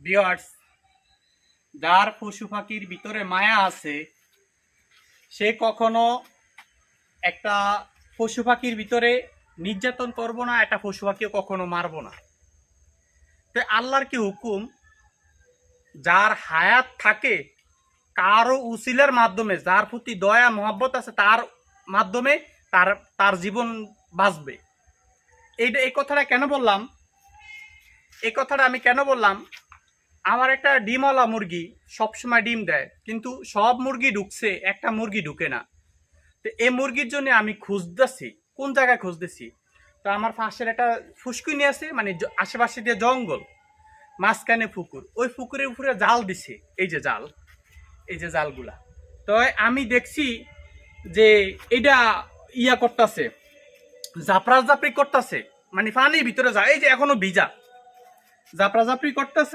বিয়ার্স, যার পশু পাখির ভিতরে মায়া আছে, সে কখনো একটা পশু পাখির ভিতরে নির্যাতন করব না, একটা পশু পাখিও কখনো মারবো না। তো আল্লাহর কি হুকুম? যার হায়াত থাকে, কারও উসিলের মাধ্যমে, যার প্রতি দয়া, মহব্বত আছে, তার মাধ্যমে তার তার জীবন বাঁচবে। এইটা, এই কথাটা কেন বললাম? এই কথাটা আমি কেন বললাম? আমার একটা ডিমওয়ালা মুরগি সবসময় ডিম দেয়, কিন্তু সব মুরগি ঢুকছে, একটা মুরগি ঢুকে না। তো এই মুরগির জন্য আমি খুঁজতেছি, কোন জায়গায় খুঁজতেছি? তো আমার পাশের একটা ফুসকুনি আছে মানে আশেপাশে দিয়ে জঙ্গল, মাঝখানে পুকুর। ওই পুকুরের উপরে জাল দিছে, এই যে জাল, এই যে জালগুলা। তো আমি দেখছি যে এটা ইয়া করতেছে জাপরা জাপড়ি করতেছে মানে পানির ভিতরে যায়, এই যে এখনও ভিজা। জাপরা জাপড়ি করতেছে